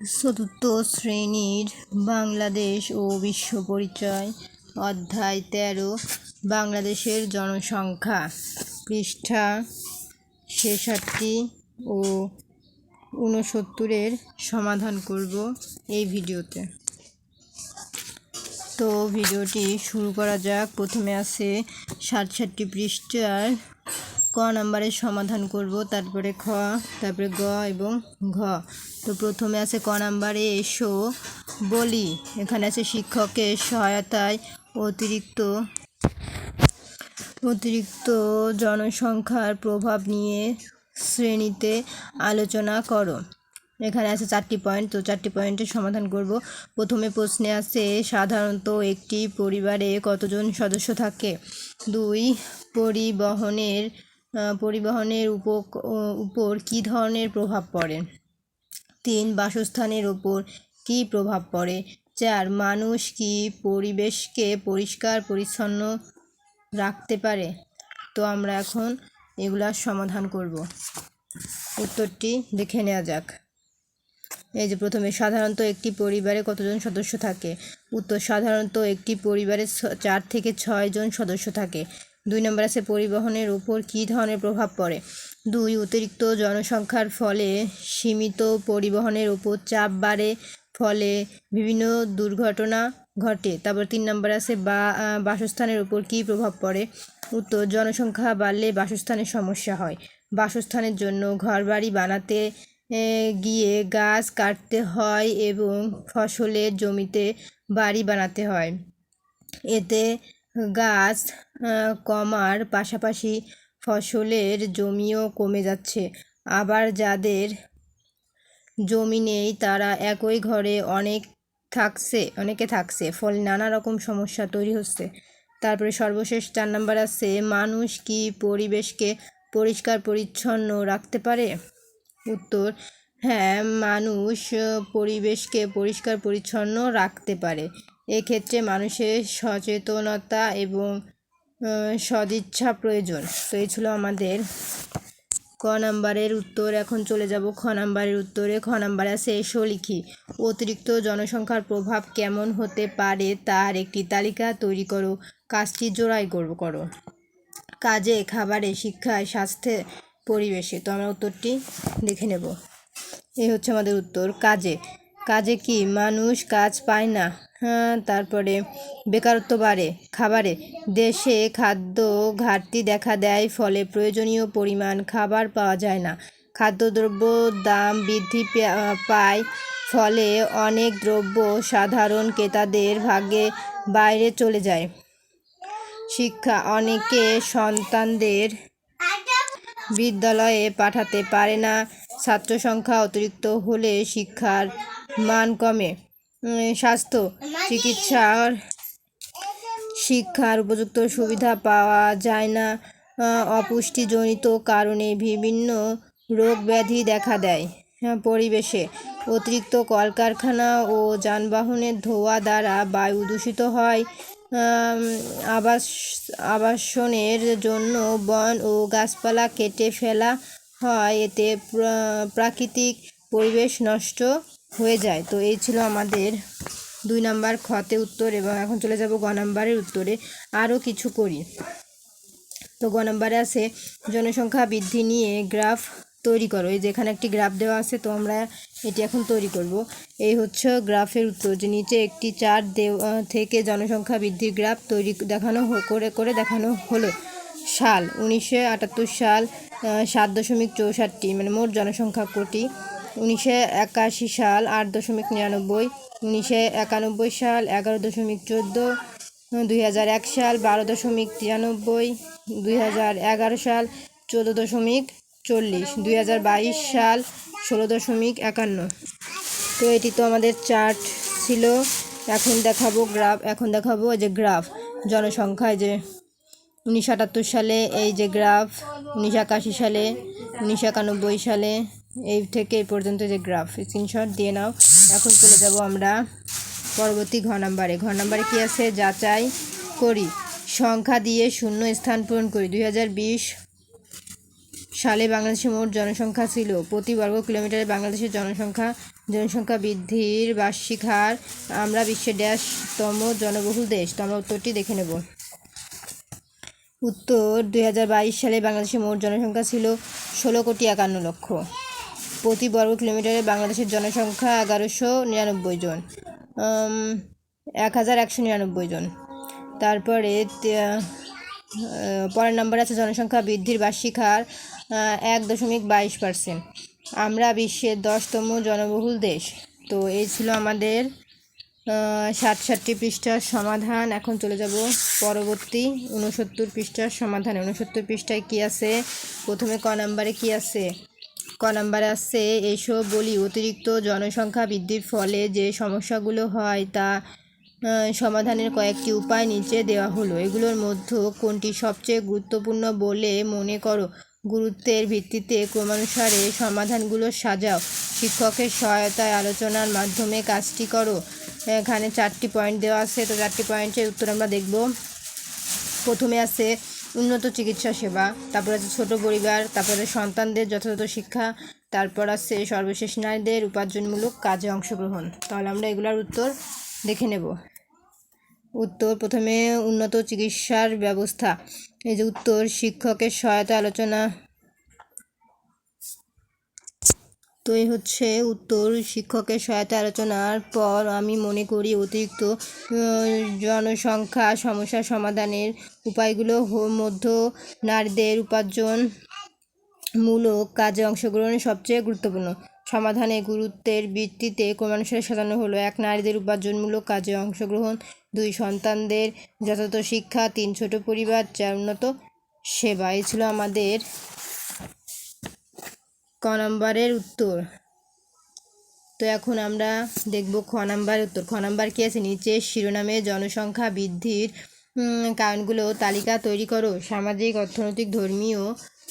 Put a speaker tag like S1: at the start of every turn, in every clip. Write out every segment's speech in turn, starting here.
S1: চতুর্থ শ্রেণির বাংলাদেশ ও বিশ্ব পরিচয়, অধ্যায় তেরো, বাংলাদেশের জনসংখ্যা, পৃষ্ঠা ছেষট্টি ও ঊনসত্তরের সমাধান করব এই ভিডিওতে। তো ভিডিওটি শুরু করা যাক। প্রথমে আছে ষাট ষাটটি পৃষ্ঠার ক নম্বরের সমাধান করব, তারপরে খ, তারপরে গ এবং ঘ। তো প্রথমে আছে ক নাম্বারে এসো, বলি। এখানে আছে শিক্ষকের সহায়তায় অতিরিক্ত অতিরিক্ত জনসংখ্যার প্রভাব নিয়ে শ্রেণীতে আলোচনা করো। এখানে আছে চারটি পয়েন্ট, তো চারটি পয়েন্টের সমাধান করব। প্রথমে প্রশ্নে আছে, সাধারণত একটি পরিবারে কতজন সদস্য থাকে? দুই, পরিবহনের পরিবহনের উপ উপর কী ধরনের প্রভাব পড়ে? তিন বাসস্থানের ওপর কী প্রভাব পড়ে? চার, মানুষ কি পরিবেশকে পরিষ্কার, পরিচ্ছন্ন রাখতে পারে? তো আমরা এখন এগুলার সমাধান করব। উত্তরটি দেখে নেওয়া যাক। এই যে প্রথমে, সাধারণত একটি পরিবারে কতজন সদস্য থাকে? উত্তর, সাধারণত একটি পরিবারে চার থেকে ছয় জন সদস্য থাকে। দুই নম্বর আছে পরিবহনের উপর কী ধরনের প্রভাব পড়ে? দুই, অতিরিক্ত জনসংখ্যার ফলে সীমিত পরিবহনের উপর চাপ বাড়ে, ফলে বিভিন্ন দুর্ঘটনা ঘটে। তারপর তিন নম্বর আছে বা বাসস্থানের উপর কী প্রভাব পড়ে? উত্তর, জনসংখ্যা বাড়লে বাসস্থানের সমস্যা হয়। বাসস্থানের জন্য ঘরবাড়ি বানাতে গিয়ে গাছ কাটতে হয় এবং ফসলের জমিতে বাড়ি বানাতে হয়। এতে গাছ কমার পাশাপাশি ফসলের জমিও কমে যাচ্ছে। আবার যাদের জমি নেই, তারা একই ঘরে অনেক থাকছে, অনেকে থাকছে। ফলে নানা রকম সমস্যা তৈরি হচ্ছে। তারপরে সর্বশেষ চার নাম্বার আছে, মানুষ কি পরিবেশকে পরিষ্কার, পরিচ্ছন্ন রাখতে পারে? উত্তর হ্যাঁ মানুষ পরিবেশকে পরিষ্কার, পরিচ্ছন্ন রাখতে পারে। এক্ষেত্রে মানুষের সচেতনতা এবং সদিচ্ছা প্রয়োজন। তো এই ছিল আমাদের ক নাম্বারের উত্তর। এখন চলে যাব খ নাম্বারের উত্তরে। খ নাম্বারে আছে এসো লিখি। অতিরিক্ত জনসংখ্যার প্রভাব কেমন হতে পারে তার একটি তালিকা তৈরি করো। কাজটি জোড়াই করো। কাজে, খাবারে, শিক্ষায়, স্বাস্থ্যে, পরিবেশে। তো আমরা উত্তরটি দেখে নেব। এই হচ্ছে আমাদের উত্তর। কাজে। কাজে কি? মানুষ কাজ পায় না। তারপরে বেকারত্ব বাড়ে, খাবারে, দেশে খাদ্য ঘাটতি দেখা দেয়, ফলে প্রয়োজনীয় পরিমাণ খাবার পাওয়া যায় না। খাদ্যদ্রব্য দাম বৃদ্ধি পায়, ফলে অনেক দ্রব্য সাধারণ ক্রেতাদের ভাগে বাইরে চলে যায়। শিক্ষা অনেকে সন্তানদের বিদ্যালয়ে পাঠাতে পারে না, ছাত্র সংখ্যা অতিরিক্ত হলে শিক্ষার মান কমে। স্বাস্থ্য চিকিৎসার শিক্ষার উপযুক্ত সুবিধা পাওয়া যায় না। অপুষ্টিজনিত কারণে বিভিন্ন রোগ ব্যাধি দেখা দেয়। পরিবেশে অতিরিক্ত কলকারখানা ও যানবাহনের ধোঁয়া দ্বারা বায়ু দূষিত হয়। আবাস, আবাসনের জন্য বন ও গাছপালা কেটে ফেলা হয়। এতে প্রাকৃতিক পরিবেশ নষ্ট হয়ে যায়। তো এই ছিল আমাদের দুই নাম্বার খতে উত্তর এবং এখন চলে যাব গ নাম্বারের উত্তরে। আরও কিছু করি। তো গ নাম্বারে আছে, জনসংখ্যা বৃদ্ধি নিয়ে গ্রাফ তৈরি করো। এই যে এখানে একটি গ্রাফ দেওয়া আছে, তো আমরা এটি এখন তৈরি করব। এই হচ্ছে গ্রাফের উত্তর যে নিচে একটি চার থেকে জনসংখ্যা বৃদ্ধির গ্রাফ তৈরি দেখানো করে করে দেখানো হলো। সাল, উনিশশো আটাত্তর সাল সাত দশমিক চৌষট্টি মানে মোট জনসংখ্যা কোটি। উনিশশো একাশি সাল আট দশমিক নিরানব্বই, উনিশশো একানব্বই সাল এগারো দশমিক চোদ্দ, দুই হাজার এক সাল বারো দশমিক তিরানব্বই, দুই হাজার এগারো সাল চোদ্দ দশমিক চল্লিশ, দুই হাজার বাইশ সাল ষোলো দশমিক একান্ন। তো এটি তো আমাদের চার্ট ছিল। এখন দেখাবো গ্রাফ, এখন দেখাবো যে গ্রাফ জনসংখ্যায় যে উনিশশো আটাত্তর সালে এই যে গ্রাফ, উনিশশো একাশি সালে, উনিশশো একানব্বই সালে এই থেকে এই পর্যন্ত যে গ্রাফ স্ক্রিনশট দিয়ে নাও। এখন চলে যাব আমরা পরবর্তী ঘ নাম্বারে ঘ নাম্বারে কী আছে? যাচাই করি। সংখ্যা দিয়ে শূন্য স্থান পূরণ করি। দুই হাজার বিশ সালে বাংলাদেশের মোট জনসংখ্যা ছিল প্রতি বর্গ কিলোমিটারে বাংলাদেশের জনসংখ্যা। জনসংখ্যা বৃদ্ধির বার্ষিক হার আমরা বিশ্বের ড্যাশতম জনবহুল দেশ। তো আমরা উত্তরটি দেখে নেব। উত্তর, দুই হাজার বাইশ সালে বাংলাদেশের মোট জনসংখ্যা ছিল ষোলো কোটি একান্ন লক্ষ। প্রতি বর্গ কিলোমিটারে বাংলাদেশের জনসংখ্যা এগারোশো নিরানব্বই জন এক হাজার একশো নিরানব্বই জন। তারপরে পরের নাম্বার আছে জনসংখ্যা বৃদ্ধির বার্ষিক হার এক দশমিক বাইশ পার্সেন্ট। আমরা বিশ্বের দশতম জনবহুল দেশ, তো এই ছিল আমাদের ষাট ষাটটি পৃষ্ঠার সমাধান। এখন চলে যাব পরবর্তী উনসত্তর পৃষ্ঠার সমাধানে। উনসত্তর পৃষ্ঠায় কী আছে? প্রথমে ক নাম্বারে কী আছে? ক নাম্বারে আছে এসব বলি, অতিরিক্ত জনসংখ্যা বৃদ্ধির ফলে যে সমস্যাগুলো হয় তা সমাধানের কয়েকটি উপায় নিচে দেওয়া হলো। এগুলোর মধ্যে কোনটি সবচেয়ে গুরুত্বপূর্ণ বলে মনে করো? গুরুত্বের ভিত্তিতে ক্রমানুসারে সমাধানগুলো সাজাও। শিক্ষকের সহায়তায় আলোচনার মাধ্যমে কাজটি করো। এখানে চারটি পয়েন্ট দেওয়া আছে, তো চারটি পয়েন্টের উত্তর আমরা দেখব। প্রথমে আছে উন্নত চিকিৎসা সেবা, তারপর আছে ছোট পরিবার, তারপরে সন্তানদের যথাযথ শিক্ষা, তারপর আছে সর্বশেষ নারীদের উপার্জনমূলক কাজে অংশগ্রহণ। তাহলে আমরা এগুলার উত্তর দেখে নেব। উত্তর, প্রথমে উন্নত চিকিৎসার ব্যবস্থা। এই যে উত্তর, শিক্ষকের সহায়তা আলোচনা তো এই হচ্ছে উত্তর শিক্ষকের সহায়তা আলোচনার পর আমি মনে করি অতিরিক্ত জনসংখ্যা সমস্যা সমাধানের উপায়গুলো মধ্য নারীদের উপার্জন মূলক কাজে অংশগ্রহণের সবচেয়ে গুরুত্বপূর্ণ। সমাধানে গুরুত্বের ভিত্তিতে ক্রমানুসারে সাজানো হলো এক, নারীদের উপার্জনমূলক কাজে অংশগ্রহণ। দুই, সন্তানদের যথাযথ শিক্ষা। তিন, ছোট পরিবার। চার, উন্নত সেবা। এই ছিল আমাদের ক নম্বরের উত্তর। তো এখন আমরা দেখব খ নাম্বার উত্তর। খ নাম্বার কি আছে? নিচে শিরোনামে জনসংখ্যা বৃদ্ধির কারণগুলো তালিকা তৈরি করো। সামাজিক, অর্থনৈতিক, ধর্মীয়,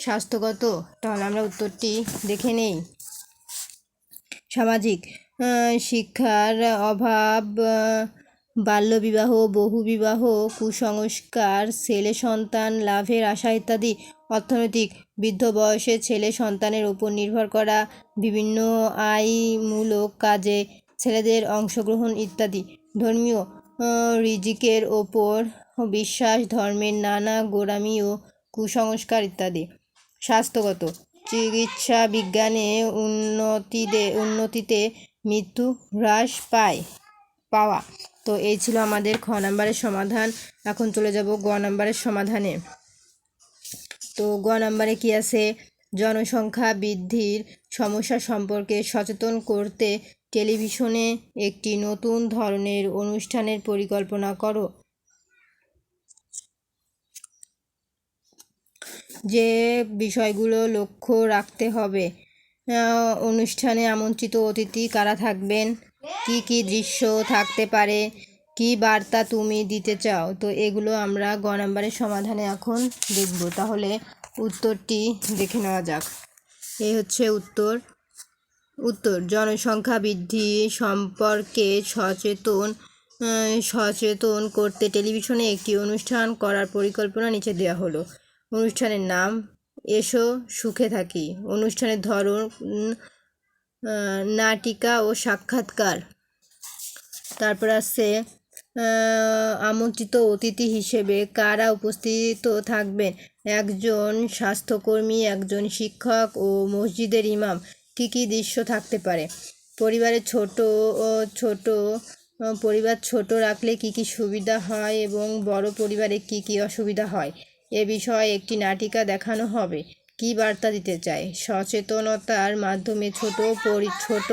S1: স্বাস্থ্যগত। তাহলে আমরা উত্তরটি দেখে নেই। সামাজিক শিক্ষার অভাব বাল্যবিবাহ, বহুবিবাহ, কুসংস্কার, ছেলে সন্তান, লাভের আশা ইত্যাদি অর্থনৈতিক, বৃদ্ধ বয়সে ছেলে সন্তানের উপর নির্ভর করা, বিভিন্ন আয়মূলক কাজে ছেলেদের অংশগ্রহণ ইত্যাদি। ধর্মীয় রিজিকের ওপর বিশ্বাস, ধর্মের নানা গোড়ামি ও কুসংস্কার ইত্যাদি। স্বাস্থ্যগত, চিকিৎসা বিজ্ঞানে উন্নতিতে উন্নতিতে মৃত্যু হ্রাস পায়, পাওয়া। তো এই ছিল আমাদের খ নাম্বারের সমাধান। এখন চলে যাব গ নাম্বারের সমাধানে। তো গ নাম্বারে কি আছে? জনসংখ্যা বৃদ্ধির সমস্যা সম্পর্কে সচেতন করতে টেলিভিশনে একটি নতুন ধরনের অনুষ্ঠানের পরিকল্পনা করো। যে বিষয়গুলো লক্ষ্য রাখতে হবে। অনুষ্ঠানে আমন্ত্রিত অতিথি কারা থাকবেন? কি কি দৃশ্য থাকতে পারে? কি বার্তা তুমি দিতে চাও? তো এগুলো আমরা গ নাম্বারের সমাধানে এখন দেখব। তাহলে উত্তরটি দেখে নেওয়া যাক। এই হচ্ছে উত্তর। উত্তর, জনসংখ্যা বৃদ্ধি সম্পর্কে সচেতন সচেতন করতে টেলিভিশনে একটি অনুষ্ঠান করার পরিকল্পনা নিচে দেওয়া হলো। অনুষ্ঠানের নাম, এসো সুখে থাকি। অনুষ্ঠানের ধরন নাটিকা ও সাক্ষাৎকার। তারপর আছে আমন্ত্রিত অতিথি হিসেবে কারা উপস্থিত থাকবেন? একজন স্বাস্থ্যকর্মী, একজন শিক্ষক ও মসজিদের ইমাম। কী কী দৃশ্য থাকতে পারে? পরিবারের ছোট ছোট পরিবার ছোট রাখলে কি কি সুবিধা হয় এবং বড় পরিবারে কি কি অসুবিধা হয়? এ বিষয়ে একটি নাটিকা দেখানো হবে। কি বার্তা দিতে চায়? সচেতনতার মাধ্যমে ছোট পরি, ছোট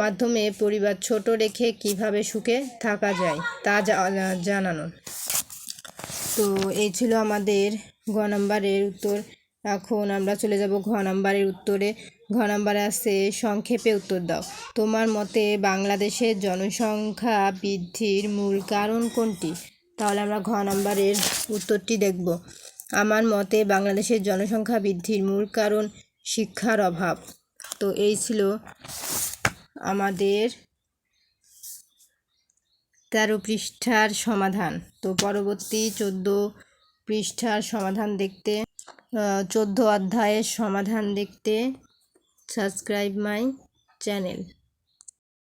S1: মাধ্যমে পরিবার ছোট রেখে কীভাবে সুখে থাকা যায় তা জানানো তো এই ছিল আমাদের ঘ নাম্বারের উত্তর। এখন আমরা চলে যাব ঘ নাম্বারের উত্তরে। ঘ নাম্বারে আছে, সংক্ষেপে উত্তর দাও। তোমার মতে বাংলাদেশের জনসংখ্যা বৃদ্ধির মূল কারণ কোনটি? তাহলে আমরা ঘ নাম্বারের উত্তরটি দেখব। আমার মতে বাংলাদেশের জনসংখ্যা বৃদ্ধির মূল কারণ শিক্ষার অভাব। তো এই ছিল আমাদের তেরো পৃষ্ঠার সমাধান। তো পরবর্তী চোদ্দ পৃষ্ঠার সমাধান দেখতে চোদ্দ অধ্যায়ের সমাধান দেখতে সাবস্ক্রাইব মাই চ্যানেল